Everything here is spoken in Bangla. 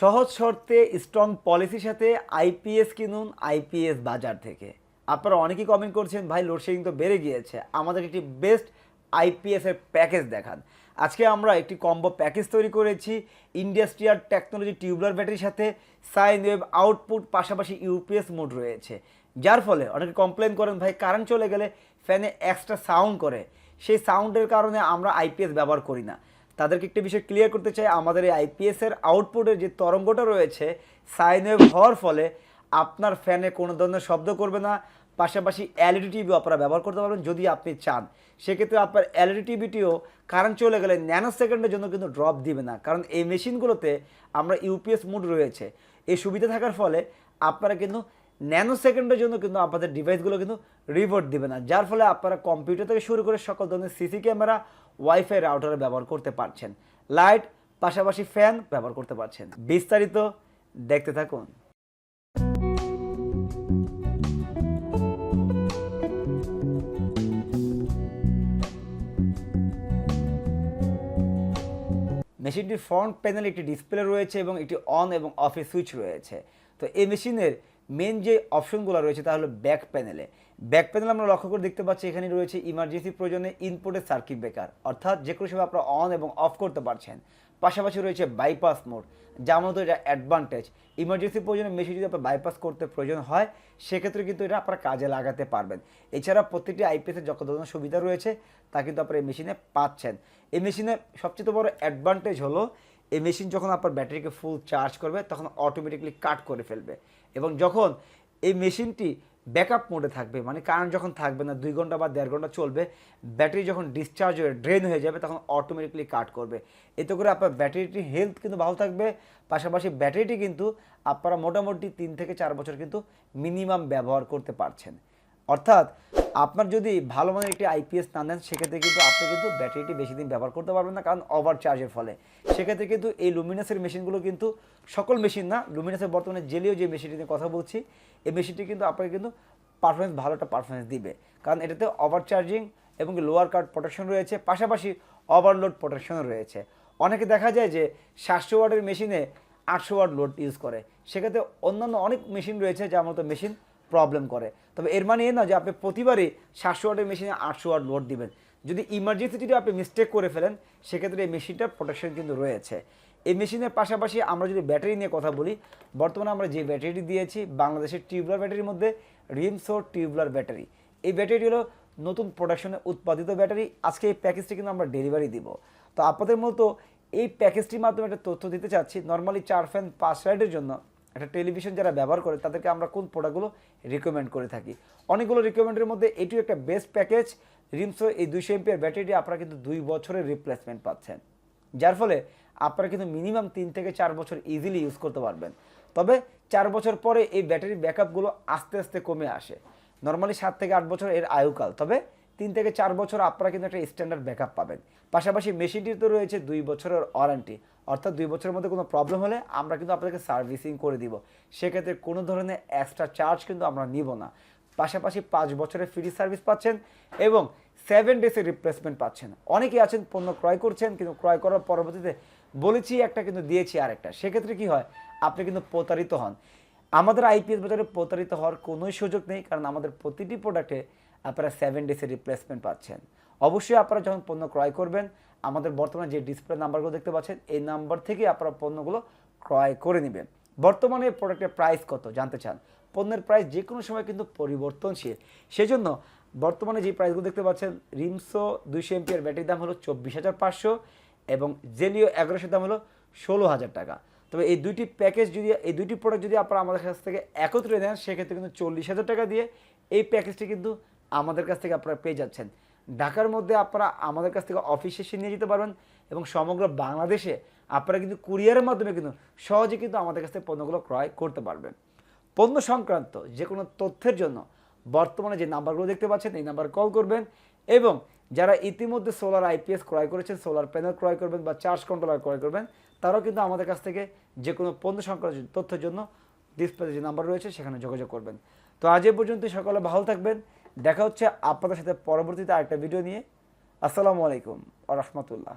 সহজ শর্তে স্ট্রং পলিসির সাথে আইপিএস কিনুন আইপিএস বাজার থেকে। আপনারা অনেকেই কমেন্ট করছেন, ভাই লোডশেডিং তো বেড়ে গিয়েছে। আমাদের একটি বেস্ট আইপিএস এর প্যাকেজ দেখান। আজকে আমরা একটি কম্বো প্যাকেজ তৈরি করেছি ইন্ডাস্ট্রিয়াল টেকনোলজি টিউবলার ব্যাটারির সাথে। সাইন ওয়েভ আউটপুট পাশাপাশি ইউপিএস মোড রয়েছে। যার ফলে অনেকে কমপ্লেন করেন, ভাই কারেন্ট চলে গেলে ফ্যানে এক্সট্রা সাউন্ড করে। সেই সাউন্ডের কারণে আমরা আইপিএস ব্যবহার করি না। তাদেরকে একটি বিষয় ক্লিয়ার করতে চাই, আমাদের এই আইপিএসের আউটপুটের যে তরঙ্গটা রয়েছে সাইন ওয়েভ হওয়ার ফলে আপনার ফ্যানে কোনো ধরনের শব্দ করবে না, পাশাপাশি এলইডি টিভি আপনারা ব্যবহার করতে পারবেন যদি আপনি চান। সেক্ষেত্রে আপনার এলইডি টিভিটিও কারেন্ট চলে গেলে ন্যানো সেকেন্ডের জন্য কিন্তু ড্রপ দিবে না, কারণ এই মেশিনগুলোতে আমরা ইউপিএস মুড রয়েছে। এই সুবিধা থাকার ফলে আপনারা কিন্তু ন্যানো সেকেন্ডের জন্য কিন্তু আপনাদের ডিভাইসগুলো কিন্তু রিভোর্ট দিবে না, যার ফলে আপনারা কম্পিউটার থেকে শুরু করে সকল ধরনের সিসি ক্যামেরা ওয়াইফাই রাউটারে ব্যবহার করতে পারছেন। লাইট পাশাপাশি ফ্যান ব্যবহার করতে পারছেন। বিস্তারিত দেখতে থাকুন। মেশিনটির ফ্রন্ট প্যানেলে একটি ডিসপ্লে রয়েছে এবং একটি অন এবং অফের সুইচ রয়েছে। তো এই মেশিনের মেন যে অপশনগুলো রয়েছে তা হলো ব্যাক প্যানেলে ব্যাক প্যানেল আমরা লক্ষ্য করে দেখতে পাচ্ছি এখানে রয়েছে ইমার্জেন্সি প্রয়োজনে ইনপুটের সার্কিট ব্রেকার অর্থাৎ যে কোনো সময় আপনারা অন এবং অফ করতে পারছেন। পাশাপাশি রয়েছে বাইপাস মোড যা মূলত এটা অ্যাডভান্টেজ ইমার্জেন্সি প্রয়োজনে মেশিন যদি আপনার বাইপাস করতে প্রয়োজন হয়, সেক্ষেত্রে কিন্তু এটা আপনারা কাজে লাগাতে পারবেন। এছাড়া প্রত্যেকটি আইপিএসের যত ধরনের সুবিধা রয়েছে, তা কিন্তু আপনারা এই মেশিনে পাচ্ছেন। এই মেশিনে সবচেয়ে বড় অ্যাডভান্টেজ হলো এই মেশিন যখন আপনার ব্যাটারিকে ফুল চার্জ করবে, তখন অটোমেটিকলি কাট করে ফেলবে। এবং যখন এই মেশিনটি ব্যাকআপ মোডে থাকবে মানে কারেন্ট যখন থাকবে না, দুই ঘণ্টা বা দেড় ঘণ্টা চলবে, ব্যাটারি যখন ডিসচার্জ হয়ে ড্রেন হয়ে যাবে, তখন অটোমেটিকলি কাট করবে। এতে করে আপনার ব্যাটারিটি হেলথ কিন্তু ভালো থাকবে, পাশাপাশি ব্যাটারিটি কিন্তু আপনারা মোটামুটি তিন থেকে চার বছর কিন্তু মিনিমাম ব্যবহার করতে পারছেন। অর্থাৎ আপনার যদি ভালো মানের একটি আইপিএস না নেন, সেক্ষেত্রে কিন্তু আপনি কিন্তু ব্যাটারিটি বেশি দিন ব্যবহার করতে পারবেন না, কারণ ওভার চার্জের ফলে। সেক্ষেত্রে কিন্তু এই লুমিনাসের মেশিনগুলো কিন্তু সকল মেশিন না লুমিনাসের বর্তমানে জেলিও যে মেশিনটি নিয়ে কথা বলছি, এই মেশিনটি কিন্তু আপনাকে কিন্তু পারফরমেন্স ভালো একটা পারফরমেন্স দিবে। কারণ এটাতে ওভার চার্জিং এবং লোয়ার কার্ড প্রোটেকশন রয়েছে, পাশাপাশি ওভারলোড প্রোটেকশন রয়েছে। অনেকে দেখা যায় যে সাতশো ওয়ার্ডের মেশিনে আটশো ওয়ার্ড লোড ইউজ করে। সেক্ষেত্রে অন্যান্য অনেক মেশিন রয়েছে, যার মতো মেশিন প্রবলেম করে। তবে এর মানে এ না যে আপনি প্রতিবারই সাতশো ওয়াটের মেশিনে আটশো ওয়াট লোড দিবেন। যদি ইমার্জেন্সি যদি আপনি মিস্টেক করে ফেলেন, সেক্ষেত্রে এই মেশিনটার প্রোটেকশন কিন্তু রয়েছে। এই মেশিনের পাশাপাশি আমরা যদি ব্যাটারি নিয়ে কথা বলি, বর্তমানে আমরা যে ব্যাটারিটি দিয়েছি, বাংলাদেশের টিউবলার ব্যাটারির মধ্যে রিমসো টিউবলার ব্যাটারি এই ব্যাটারিটি হলো নতুন প্রোডাকশনে উৎপাদিত ব্যাটারি আজকে এই প্যাকেজটি কিন্তু আমরা ডেলিভারি দিব। তো আপনাদের মতো এই প্যাকেজটির মাধ্যমে একটা তথ্য দিতে চাচ্ছি। নর্মালি চার ফ্যান পাঁচ রাইডের জন্য একটা টেলিভিশন যারা ব্যবহার করে, তাদেরকে আমরা কোন প্রোডাক্টগুলো রিকমেন্ড করে থাকি। অনেকগুলো রিকমেন্ডের মধ্যে এটিও একটা বেস্ট প্যাকেজ রিমসো এই দুইশো এমপিয়ার ব্যাটারিটি আপনারা কিন্তু দুই বছরের রিপ্লেসমেন্ট পাচ্ছেন। যার ফলে আপনারা কিন্তু মিনিমাম তিন থেকে চার বছর ইজিলি ইউজ করতে পারবেন। তবে চার বছর পরে এই ব্যাটারির ব্যাকআপগুলো আস্তে আস্তে কমে আসে। নর্মালি সাত থেকে আট বছর এর আয়ুকাল। তবে তিন থেকে চার বছর আপনারা কিন্তু একটা স্ট্যান্ডার্ড ব্যাকআপ পাবেন। পাশাপাশি মেশিনটির তো রয়েছে দুই বছরের ওয়ারেন্টি অর্থাৎ দুই বছরের মধ্যে কোনো প্রবলেম হলে আমরা কিন্তু আপনাদেরকে সার্ভিসিং করে দিব। সেক্ষেত্রে কোনো ধরনের এক্সট্রা চার্জ কিন্তু আমরা নিব না। পাশাপাশি পাঁচ বছরের ফ্রি সার্ভিস পাচ্ছেন এবং সেভেন ডেসের রিপ্লেসমেন্ট পাচ্ছেন। অনেকেই আছেন, পণ্য ক্রয় করছেন, কিন্তু ক্রয় করার পরবর্তীতে বলেছি, একটা কিন্তু দিয়েছি আরেকটা। সেক্ষেত্রে কি হয়, আপনি কিন্তু প্রতারিত হন। আমাদের আইপিএস বাজারে প্রতারিত হওয়ার কোনোই সুযোগ নেই, কারণ আমাদের প্রতিটি প্রোডাক্টে আপনারা সেভেন ডেসের রিপ্লেসমেন্ট পাচ্ছেন। অবশ্যই আপনারা যখন পণ্য ক্রয় করবেন, আমাদের বর্তমানে যে ডিসপ্লে নাম্বারগুলো দেখতে পাচ্ছেন, এই নাম্বার থেকে আপনারা পণ্যগুলো ক্রয় করে নেবেন। বর্তমানে প্রোডাক্টের প্রাইস কত, জানতে চান? পণ্যের প্রাইস যে কোনো সময় কিন্তু পরিবর্তনশীল। সেজন্য বর্তমানে যে প্রাইসগুলো দেখতে পাচ্ছেন রিমসো দুইশো এমপিয়ার ব্যাটারির দাম হলো চব্বিশ হাজার পাঁচশো এবং জেলিও এগারোশোর দাম হলো ষোলো হাজার টাকা। তবে এই দুইটি প্যাকেজ যদি, এই দুইটি প্রোডাক্ট যদি আপনারা আমাদের কাছ থেকে একত্রে নেন, সেক্ষেত্রে কিন্তু চল্লিশ হাজার টাকা দিয়ে এই প্যাকেজটি কিন্তু আমাদের কাছ থেকে আপনারা পেয়ে যাচ্ছেন। ঢাকার মধ্যে আপনারা আমাদের কাছ থেকে অফিসে এসে নিয়ে যেতে পারবেন এবং সমগ্র বাংলাদেশে আপনারা কিন্তু কুরিয়ারের মাধ্যমে কিন্তু সহজে কিন্তু আমাদের কাছ থেকে পণ্যগুলো ক্রয় করতে পারবেন। পণ্য সংক্রান্ত যে কোনো তথ্যের জন্য বর্তমানে যে নাম্বারগুলো দেখতে পাচ্ছেন, এই নাম্বার কল করবেন এবং যারা ইতিমধ্যে সোলার আইপিএস ক্রয় করেছেন, সোলার প্যানেল ক্রয় করবেন বা চার্জ কন্ট্রোলার ক্রয় করবেন, তারাও কিন্তু আমাদের কাছ থেকে যে কোনো পণ্য সংক্রান্ত তথ্যের জন্য ডিসপ্লেতে যে নাম্বার রয়েছে, সেখানে যোগাযোগ করবেন। তো আজ এ পর্যন্ত সকলে ভালো থাকবেন। দেখা হচ্ছে আপনাদের সাথে পরবর্তীতে আরেকটা ভিডিও নিয়ে। আসসালামু আলাইকুম আ রহমতুল্লাহ।